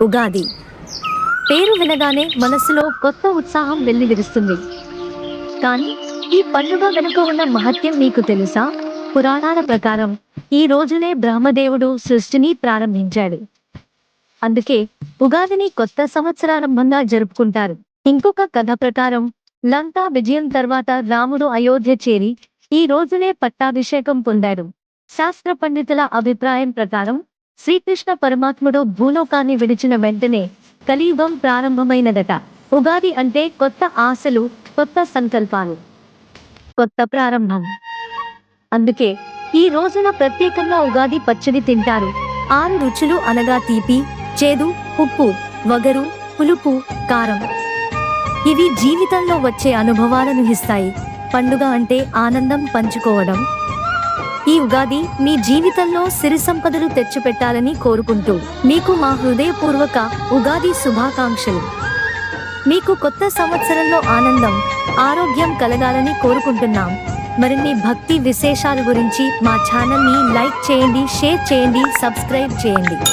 ఉగాది. పేరు వినగానే మనసులో కొత్త ఉత్సాహం వెల్లివిరుస్తుంది. కానీ ఈ పండుగ వెనుక ఉన్న మహత్యం మీకు తెలుసా? పురాణాల ప్రకారం ఈ రోజునే బ్రహ్మదేవుడు సృష్టిని ప్రారంభించాడు. అందుకే ఉగాదిని కొత్త సంవత్సరారంభంగా జరుపుకుంటారు. ఇంకొక కథ ప్రకారం లంకా విజయం తర్వాత రాముడు అయోధ్య చేరి ఈ రోజునే పట్టాభిషేకం పొందాడు శాస్త్ర పండితుల అభిప్రాయం ప్రకారం శ్రీకృష్ణ పరమాత్ముడు భూలోకాన్ని విడిచిన వెంటనే కలియుగం ప్రారంభమైనదట. ఉగాది అంటే కొత్త ఆశలు కొత్త సంకల్పాలు. కొత్త ప్రారంభం. అందుకే ఈ రోజున ప్రత్యేకంగా ఉగాది పచ్చడి తింటారు. ఆరు రుచులు అనగా తీపి చేదు ఉప్పు వగరు పులుపు కారం. ఇవి జీవితంలో వచ్చే అనుభవాలను ఇస్తాయి. పండుగ అంటే ఆనందం పంచుకోవడం. ఈ ఉగాది మీ జీవితంలో సిరి సంపదలు తెచ్చిపెట్టాలని కోరుకుంటూ మీకు మా హృదయపూర్వక ఉగాది శుభాకాంక్షలు. మీకు కొత్త సంవత్సరంలో ఆనందం ఆరోగ్యం కలగాలని కోరుకుంటున్నాం. మరిన్ని భక్తి విశేషాల గురించి మా ఛానల్ని లైక్ చేయండి షేర్ చేయండి సబ్స్క్రైబ్ చేయండి.